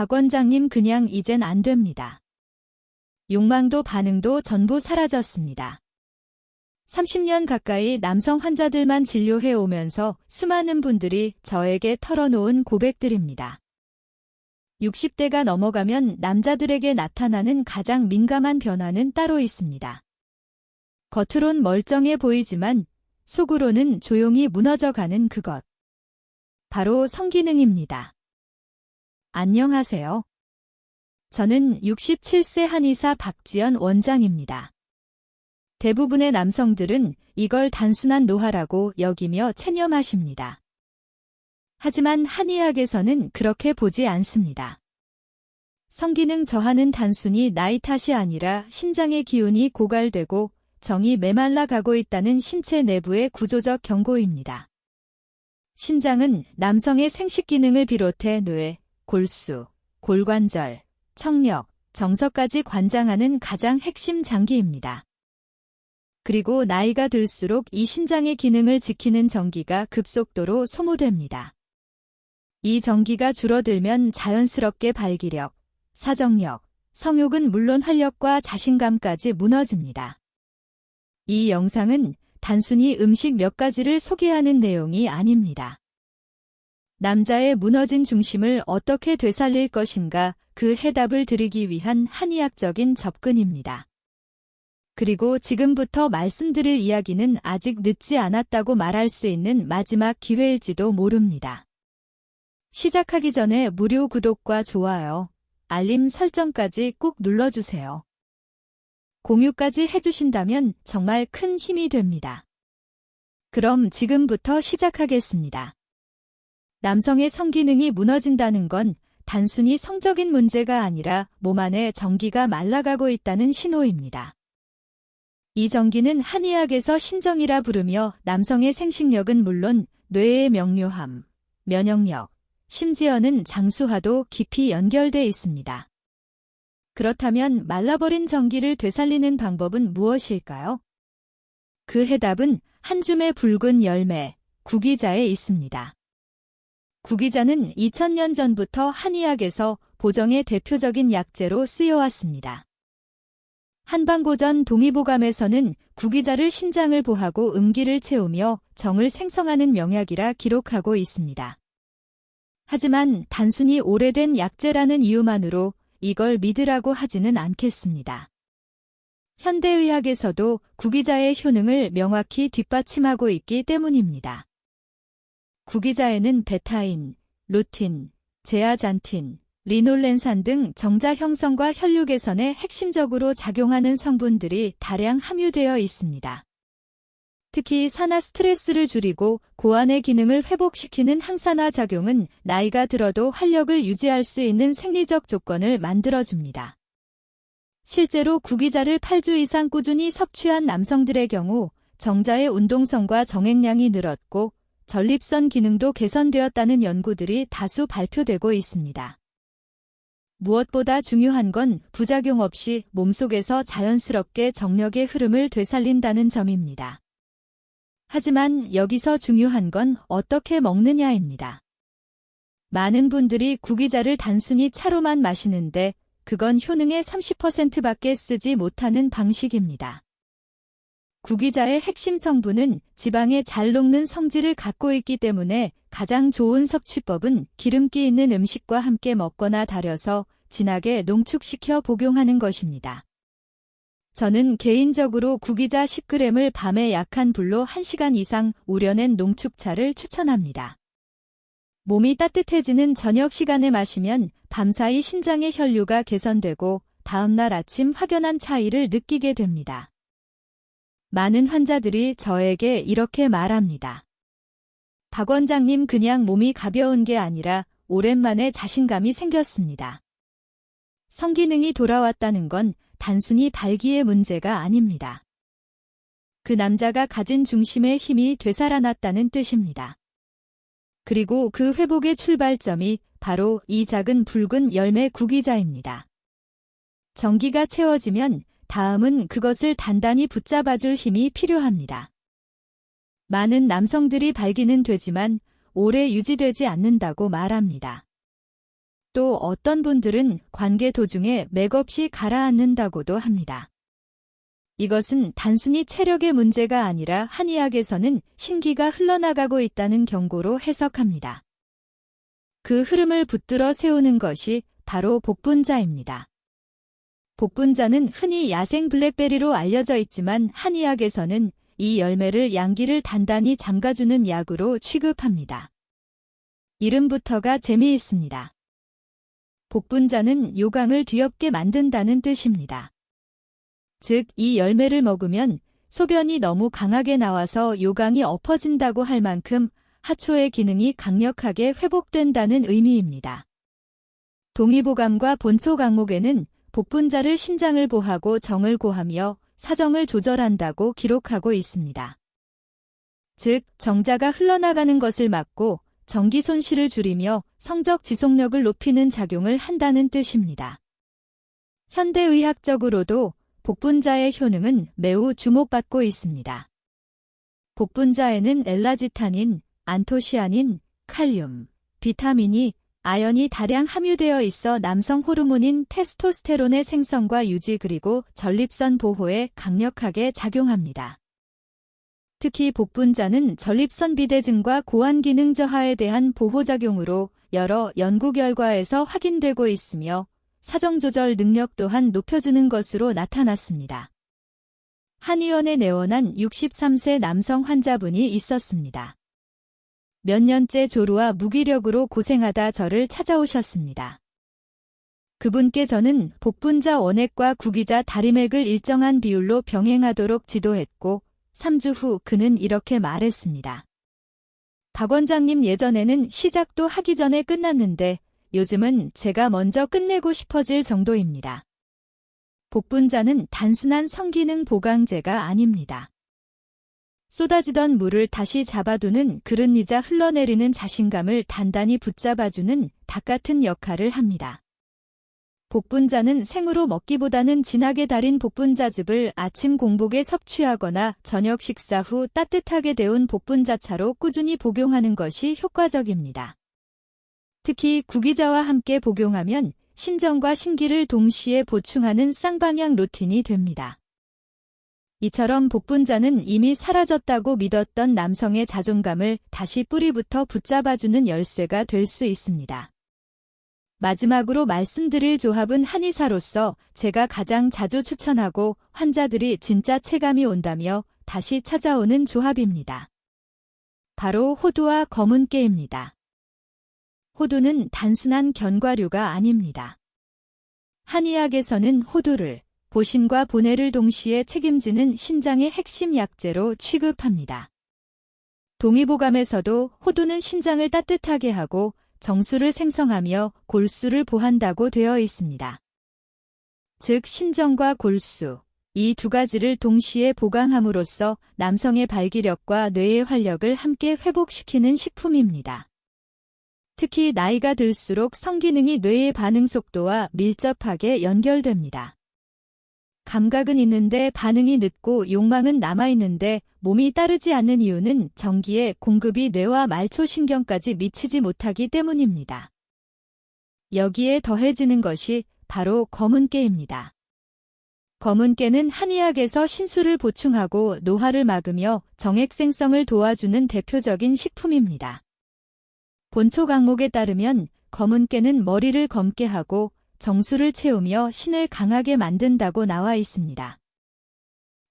박 원장님 그냥 이젠 안 됩니다. 욕망도 반응도 전부 사라졌습니다. 30년 가까이 남성 환자들만 진료해 오면서 수많은 분들이 저에게 털어놓은 고백들입니다. 60대가 넘어가면 남자들에게 나타나는 가장 민감한 변화는 따로 있습니다. 겉으론 멀쩡해 보이지만 속으로는 조용히 무너져가는 그것. 바로 성기능입니다. 안녕하세요. 저는 67세 한의사 박지연 원장입니다. 대부분의 남성들은 이걸 단순한 노화라고 여기며 체념하십니다. 하지만 한의학에서는 그렇게 보지 않습니다. 성기능 저하는 단순히 나이 탓이 아니라 신장의 기운이 고갈되고 정이 메말라 가고 있다는 신체 내부의 구조적 경고입니다. 신장은 남성의 생식 기능을 비롯해 뇌, 골수, 골관절, 청력, 정서까지 관장하는 가장 핵심 장기입니다. 그리고 나이가 들수록 이 신장의 기능을 지키는 전기가 급속도로 소모됩니다. 이 전기가 줄어들면 자연스럽게 발기력, 사정력, 성욕은 물론 활력과 자신감까지 무너집니다. 이 영상은 단순히 음식 몇 가지를 소개하는 내용이 아닙니다. 남자의 무너진 중심을 어떻게 되살릴 것인가 그 해답을 드리기 위한 한의학적인 접근입니다. 그리고 지금부터 말씀드릴 이야기는 아직 늦지 않았다고 말할 수 있는 마지막 기회일지도 모릅니다. 시작하기 전에 무료 구독과 좋아요, 알림 설정까지 꾹 눌러주세요. 공유까지 해주신다면 정말 큰 힘이 됩니다. 그럼 지금부터 시작하겠습니다. 남성의 성기능이 무너진다는 건 단순히 성적인 문제가 아니라 몸 안에 전기가 말라가고 있다는 신호입니다. 이 전기는 한의학에서 신정이라 부르며 남성의 생식력은 물론 뇌의 명료함, 면역력, 심지어는 장수화도 깊이 연결돼 있습니다. 그렇다면 말라버린 전기를 되살리는 방법은 무엇일까요? 그 해답은 한 줌의 붉은 열매, 구기자에 있습니다. 구 기자는 2000년 전부터 한의학에서 보정의 대표적인 약재로 쓰여왔습니다. 한방고전 동의보감에서는 구기자를 신장을 보하고 음기를 채우며 정을 생성하는 명약이라 기록하고 있습니다. 하지만 단순히 오래된 약재라는 이유만으로 이걸 믿으라고 하지는 않겠습니다. 현대의학에서도 구기자의 효능을 명확히 뒷받침하고 있기 때문입니다. 구기자에는 베타인, 루틴, 제아잔틴, 리놀렌산 등 정자 형성과 혈류 개선에 핵심적으로 작용하는 성분들이 다량 함유되어 있습니다. 특히 산화 스트레스를 줄이고 고안의 기능을 회복시키는 항산화 작용은 나이가 들어도 활력을 유지할 수 있는 생리적 조건을 만들어줍니다. 실제로 구기자를 8주 이상 꾸준히 섭취한 남성들의 경우 정자의 운동성과 정액량이 늘었고 전립선 기능도 개선되었다는 연구들이 다수 발표되고 있습니다. 무엇보다 중요한 건 부작용 없이 몸속에서 자연스럽게 정력의 흐름을 되살린다는 점입니다. 하지만 여기서 중요한 건 어떻게 먹느냐입니다. 많은 분들이 구기자를 단순히 차로만 마시는데 그건 효능의 30%밖에 쓰지 못하는 방식입니다. 구기자의 핵심 성분은 지방에 잘 녹는 성질을 갖고 있기 때문에 가장 좋은 섭취법은 기름기 있는 음식과 함께 먹거나 달여서 진하게 농축시켜 복용하는 것입니다. 저는 개인적으로 구기자 10g을 밤에 약한 불로 1시간 이상 우려낸 농축차를 추천합니다. 몸이 따뜻해지는 저녁 시간에 마시면 밤사이 신장의 혈류가 개선되고 다음날 아침 확연한 차이를 느끼게 됩니다. 많은 환자들이 저에게 이렇게 말합니다. 박 원장님 그냥 몸이 가벼운 게 아니라 오랜만에 자신감이 생겼습니다. 성기능이 돌아왔다는 건 단순히 발기의 문제가 아닙니다. 그 남자가 가진 중심의 힘이 되살아났다는 뜻입니다. 그리고 그 회복의 출발점이 바로 이 작은 붉은 열매 구기자입니다. 전기가 채워지면 다음은 그것을 단단히 붙잡아줄 힘이 필요합니다. 많은 남성들이 발기는 되지만 오래 유지되지 않는다고 말합니다. 또 어떤 분들은 관계 도중에 맥없이 가라앉는다고도 합니다. 이것은 단순히 체력의 문제가 아니라 한의학에서는 신기가 흘러나가고 있다는 경고로 해석합니다. 그 흐름을 붙들어 세우는 것이 바로 복분자입니다. 복분자는 흔히 야생 블랙베리로 알려져 있지만 한의학에서는 이 열매를 양기를 단단히 잠가주는 약으로 취급합니다. 이름부터가 재미있습니다. 복분자는 요강을 뒤엎게 만든다는 뜻입니다. 즉, 이 열매를 먹으면 소변이 너무 강하게 나와서 요강이 엎어진다고 할 만큼 하초의 기능이 강력하게 회복된다는 의미입니다. 동의보감과 본초 강목에는 복분자를 신장을 보하고 정을 고하며 사정을 조절한다고 기록하고 있습니다. 즉, 정자가 흘러나가는 것을 막고 전기 손실을 줄이며 성적 지속력을 높이는 작용을 한다는 뜻입니다. 현대의학적으로도 복분자의 효능은 매우 주목받고 있습니다. 복분자에는 엘라지타닌, 안토시아닌, 칼륨, 비타민이, 아연이 다량 함유되어 있어 남성 호르몬인 테스토스테론의 생성과 유지 그리고 전립선 보호에 강력하게 작용합니다. 특히 복분자는 전립선 비대증과 고환 기능 저하에 대한 보호작용으로 여러 연구 결과에서 확인되고 있으며 사정 조절 능력 또한 높여주는 것으로 나타났습니다. 한의원에 내원한 63세 남성 환자분이 있었습니다. 몇 년째 조루와 무기력으로 고생하다 저를 찾아오셨습니다. 그분께 저는 복분자 원액과 구기자 다리맥을 일정한 비율로 병행하도록 지도했고 3주 후 그는 이렇게 말했습니다. 박 원장님 예전에는 시작도 하기 전에 끝났는데 요즘은 제가 먼저 끝내고 싶어질 정도입니다. 복분자는 단순한 성기능 보강제가 아닙니다. 쏟아지던 물을 다시 잡아두는 그릇이자 흘러내리는 자신감을 단단히 붙잡아주는 닭 같은 역할을 합니다. 복분자는 생으로 먹기보다는 진하게 달인 복분자즙을 아침 공복에 섭취하거나 저녁 식사 후 따뜻하게 데운 복분자차로 꾸준히 복용하는 것이 효과적입니다. 특히 구기자와 함께 복용하면 신정과 신기를 동시에 보충하는 쌍방향 루틴이 됩니다. 이처럼 복분자는 이미 사라졌다고 믿었던 남성의 자존감을 다시 뿌리부터 붙잡아주는 열쇠가 될 수 있습니다. 마지막으로 말씀드릴 조합은 한의사로서 제가 가장 자주 추천하고 환자들이 진짜 체감이 온다며 다시 찾아오는 조합입니다. 바로 호두와 검은깨입니다. 호두는 단순한 견과류가 아닙니다. 한의학에서는 호두를 보신과 보내를 동시에 책임지는 신장의 핵심 약재로 취급합니다. 동의보감에서도 호두는 신장을 따뜻하게 하고 정수를 생성하며 골수를 보한다고 되어 있습니다. 즉 신정과 골수, 이 두 가지를 동시에 보강함으로써 남성의 발기력과 뇌의 활력을 함께 회복시키는 식품입니다. 특히 나이가 들수록 성기능이 뇌의 반응 속도와 밀접하게 연결됩니다. 감각은 있는데 반응이 늦고 욕망은 남아있는데 몸이 따르지 않는 이유는 전기의 공급이 뇌와 말초신경까지 미치지 못하기 때문입니다. 여기에 더해지는 것이 바로 검은깨입니다. 검은깨는 한의학에서 신수를 보충하고 노화를 막으며 정액생성을 도와주는 대표적인 식품입니다. 본초 강목에 따르면 검은깨는 머리를 검게 하고 정수를 채우며 신을 강하게 만든다고 나와 있습니다.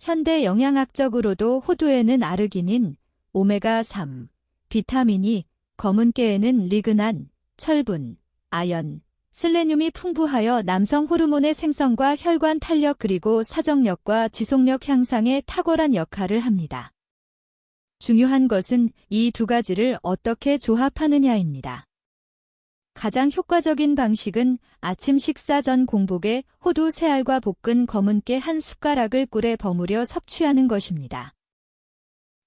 현대 영양학적으로도 호두에는 아르기닌, 오메가3, 비타민이, 검은깨에는 리그난, 철분, 아연, 슬레늄이 풍부하여 남성 호르몬의 생성과 혈관 탄력 그리고 사정력과 지속력 향상에 탁월한 역할을 합니다. 중요한 것은 이 두 가지를 어떻게 조합하느냐입니다. 가장 효과적인 방식은 아침 식사 전 공복에 호두 새알과 볶은 검은깨 한 숟가락을 꿀에 버무려 섭취하는 것입니다.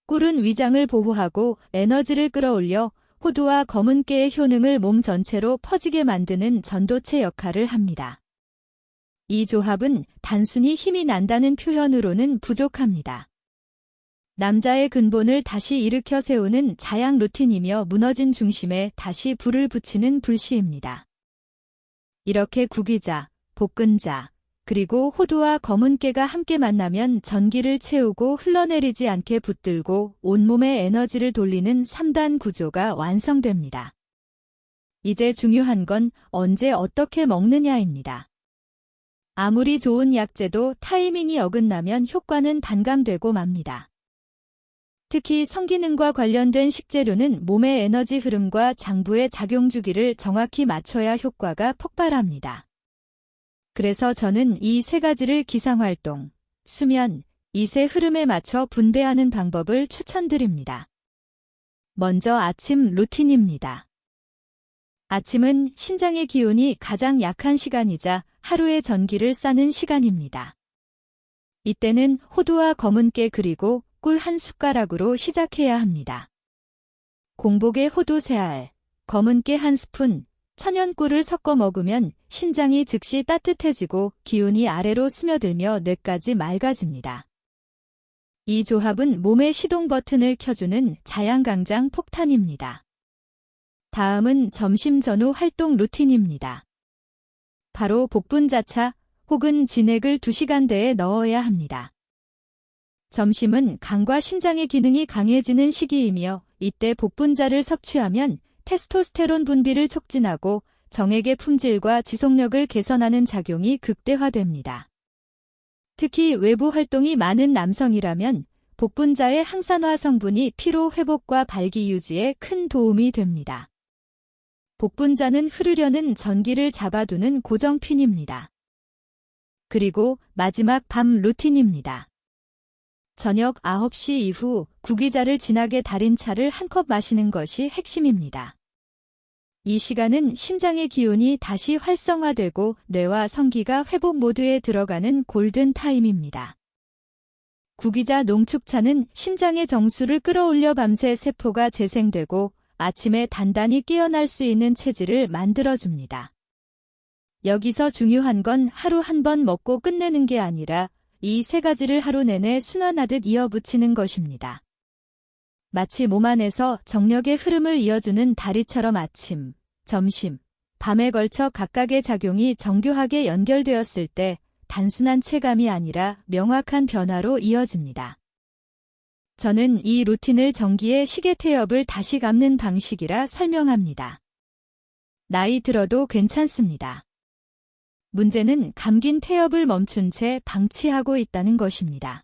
꿀은 위장을 보호하고 에너지를 끌어올려 호두와 검은깨의 효능을 몸 전체로 퍼지게 만드는 전도체 역할을 합니다. 이 조합은 단순히 힘이 난다는 표현으로는 부족합니다. 남자의 근본을 다시 일으켜 세우는 자양 루틴이며 무너진 중심에 다시 불을 붙이는 불씨입니다. 이렇게 구기자, 볶은자, 그리고 호두와 검은깨가 함께 만나면 전기를 채우고 흘러내리지 않게 붙들고 온몸에 에너지를 돌리는 3단 구조가 완성됩니다. 이제 중요한 건 언제 어떻게 먹느냐입니다. 아무리 좋은 약재도 타이밍이 어긋나면 효과는 반감되고 맙니다. 특히 성기능과 관련된 식재료는 몸의 에너지 흐름과 장부의 작용 주기를 정확히 맞춰야 효과가 폭발합니다. 그래서 저는 이 세 가지를 기상활동, 수면, 이세 흐름에 맞춰 분배하는 방법을 추천드립니다. 먼저 아침 루틴입니다. 아침은 신장의 기운이 가장 약한 시간이자 하루의 전기를 싸는 시간입니다. 이때는 호두와 검은깨 그리고 꿀 한 숟가락으로 시작해야 합니다. 공복에 호두 3알, 검은 깨 한 스푼, 천연꿀을 섞어 먹으면 신장이 즉시 따뜻해지고 기운이 아래로 스며들며 뇌까지 맑아집니다. 이 조합은 몸의 시동 버튼을 켜주는 자양강장 폭탄입니다. 다음은 점심 전후 활동 루틴입니다. 바로 복분자차 혹은 진액을 2시간대에 넣어야 합니다. 점심은 간과 심장의 기능이 강해지는 시기이며 이때 복분자를 섭취하면 테스토스테론 분비를 촉진하고 정액의 품질과 지속력을 개선하는 작용이 극대화됩니다. 특히 외부 활동이 많은 남성이라면 복분자의 항산화 성분이 피로 회복과 발기 유지에 큰 도움이 됩니다. 복분자는 흐르려는 전기를 잡아두는 고정핀입니다. 그리고 마지막 밤 루틴입니다. 저녁 9시 이후 구기자를 진하게 달인 차를 한 컵 마시는 것이 핵심입니다. 이 시간은 심장의 기운이 다시 활성화되고 뇌와 성기가 회복 모드에 들어가는 골든 타임입니다. 구기자 농축차는 심장의 정수를 끌어올려 밤새 세포가 재생되고 아침에 단단히 깨어날 수 있는 체질을 만들어줍니다. 여기서 중요한 건 하루 한 번 먹고 끝내는 게 아니라 이 세 가지를 하루 내내 순환하듯 이어붙이는 것입니다. 마치 몸 안에서 정력의 흐름을 이어주는 다리처럼 아침, 점심, 밤에 걸쳐 각각의 작용이 정교하게 연결되었을 때 단순한 체감이 아니라 명확한 변화로 이어집니다. 저는 이 루틴을 전기의 시계 태엽을 다시 감는 방식이라 설명합니다. 나이 들어도 괜찮습니다. 문제는 감긴 태엽을 멈춘 채 방치하고 있다는 것입니다.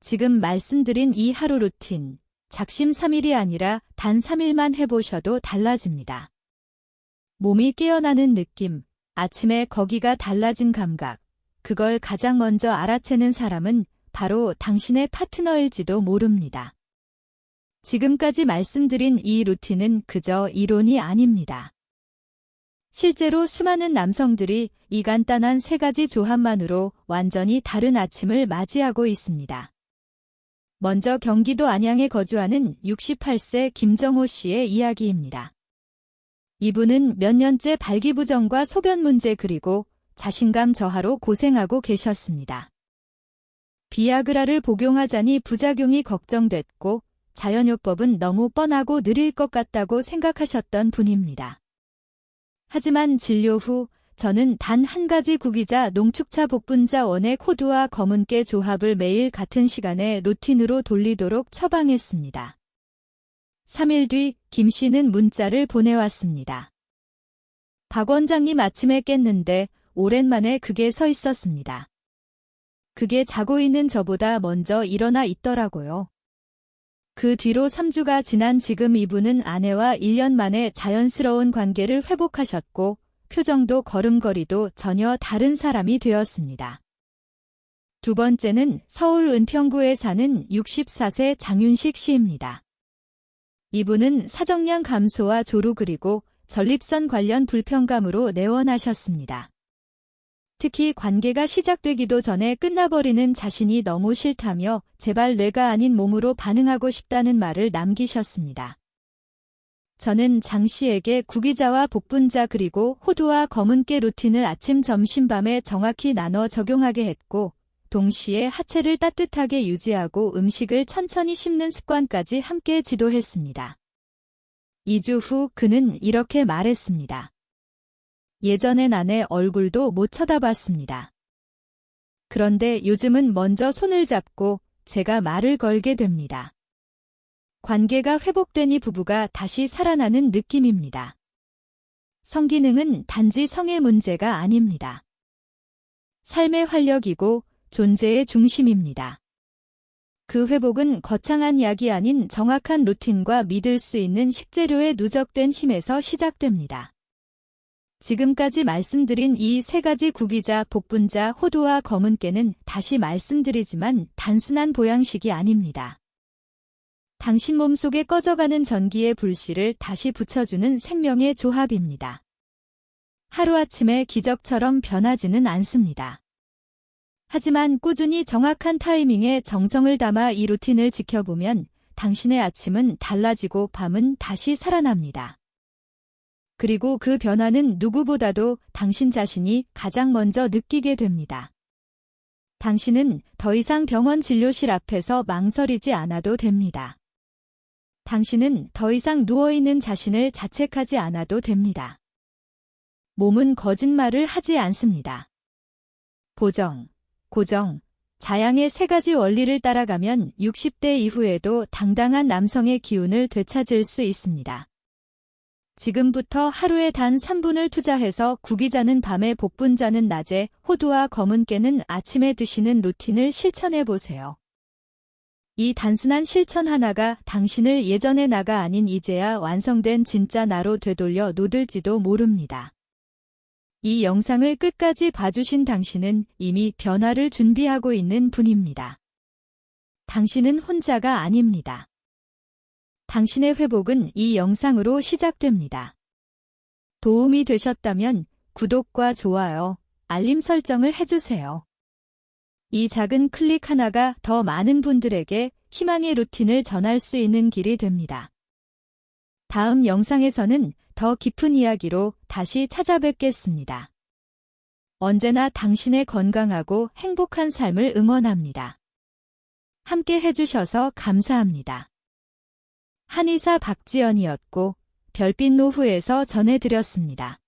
지금 말씀드린 이 하루 루틴, 작심 3일이 아니라 단 3일만 해보셔도 달라집니다. 몸이 깨어나는 느낌, 아침에 거기가 달라진 감각, 그걸 가장 먼저 알아채는 사람은 바로 당신의 파트너일지도 모릅니다. 지금까지 말씀드린 이 루틴은 그저 이론이 아닙니다. 실제로 수많은 남성들이 이 간단한 세 가지 조합만으로 완전히 다른 아침을 맞이하고 있습니다. 먼저 경기도 안양에 거주하는 68세 김정호 씨의 이야기입니다. 이분은 몇 년째 발기부전과 소변 문제 그리고 자신감 저하로 고생하고 계셨습니다. 비아그라를 복용하자니 부작용이 걱정됐고 자연요법은 너무 뻔하고 느릴 것 같다고 생각하셨던 분입니다. 하지만 진료 후 저는 단 한 가지 구기자 농축차 복분자 원액 호두와 검은깨 조합을 매일 같은 시간에 루틴으로 돌리도록 처방했습니다. 3일 뒤 김 씨는 문자를 보내왔습니다. 박 원장님 아침에 깼는데 오랜만에 그게 서 있었습니다. 그게 자고 있는 저보다 먼저 일어나 있더라고요. 그 뒤로 3주가 지난 지금 이분은 아내와 1년 만에 자연스러운 관계를 회복하셨고 표정도 걸음걸이도 전혀 다른 사람이 되었습니다. 두 번째는 서울 은평구에 사는 64세 장윤식 씨입니다. 이분은 사정량 감소와 조루 그리고 전립선 관련 불편감으로 내원하셨습니다. 특히 관계가 시작되기도 전에 끝나버리는 자신이 너무 싫다며 제발 뇌가 아닌 몸으로 반응하고 싶다는 말을 남기셨습니다. 저는 장 씨에게 구기자와 복분자 그리고 호두와 검은깨 루틴을 아침 점심 밤에 정확히 나눠 적용하게 했고 동시에 하체를 따뜻하게 유지하고 음식을 천천히 씹는 습관까지 함께 지도했습니다. 2주 후 그는 이렇게 말했습니다. 예전엔 아내 얼굴도 못 쳐다봤습니다. 그런데 요즘은 먼저 손을 잡고 제가 말을 걸게 됩니다. 관계가 회복되니 부부가 다시 살아나는 느낌입니다. 성기능은 단지 성의 문제가 아닙니다. 삶의 활력이고 존재의 중심입니다. 그 회복은 거창한 약이 아닌 정확한 루틴과 믿을 수 있는 식재료에 누적된 힘에서 시작됩니다. 지금까지 말씀드린 이 세 가지 구기자, 복분자, 호두와 검은깨는 다시 말씀드리지만 단순한 보양식이 아닙니다. 당신 몸속에 꺼져가는 전기의 불씨를 다시 붙여주는 생명의 조합입니다. 하루아침에 기적처럼 변하지는 않습니다. 하지만 꾸준히 정확한 타이밍에 정성을 담아 이 루틴을 지켜보면 당신의 아침은 달라지고 밤은 다시 살아납니다. 그리고 그 변화는 누구보다도 당신 자신이 가장 먼저 느끼게 됩니다. 당신은 더 이상 병원 진료실 앞에서 망설이지 않아도 됩니다. 당신은 더 이상 누워있는 자신을 자책하지 않아도 됩니다. 몸은 거짓말을 하지 않습니다. 보정, 고정, 자양의 세 가지 원리를 따라가면 60대 이후에도 당당한 남성의 기운을 되찾을 수 있습니다. 지금부터 하루에 단 3분을 투자해서 구기자는 밤에 복분자는 낮에 호두와 검은깨는 아침에 드시는 루틴을 실천해 보세요. 이 단순한 실천 하나가 당신을 예전의 나가 아닌 이제야 완성된 진짜 나로 되돌려 놓을지도 모릅니다. 이 영상을 끝까지 봐주신 당신은 이미 변화를 준비하고 있는 분입니다. 당신은 혼자가 아닙니다. 당신의 회복은 이 영상으로 시작됩니다. 도움이 되셨다면 구독과 좋아요, 알림 설정을 해주세요. 이 작은 클릭 하나가 더 많은 분들에게 희망의 루틴을 전할 수 있는 길이 됩니다. 다음 영상에서는 더 깊은 이야기로 다시 찾아뵙겠습니다. 언제나 당신의 건강하고 행복한 삶을 응원합니다. 함께 해주셔서 감사합니다. 한의사 박지연이었고 별빛 노후에서 전해드렸습니다.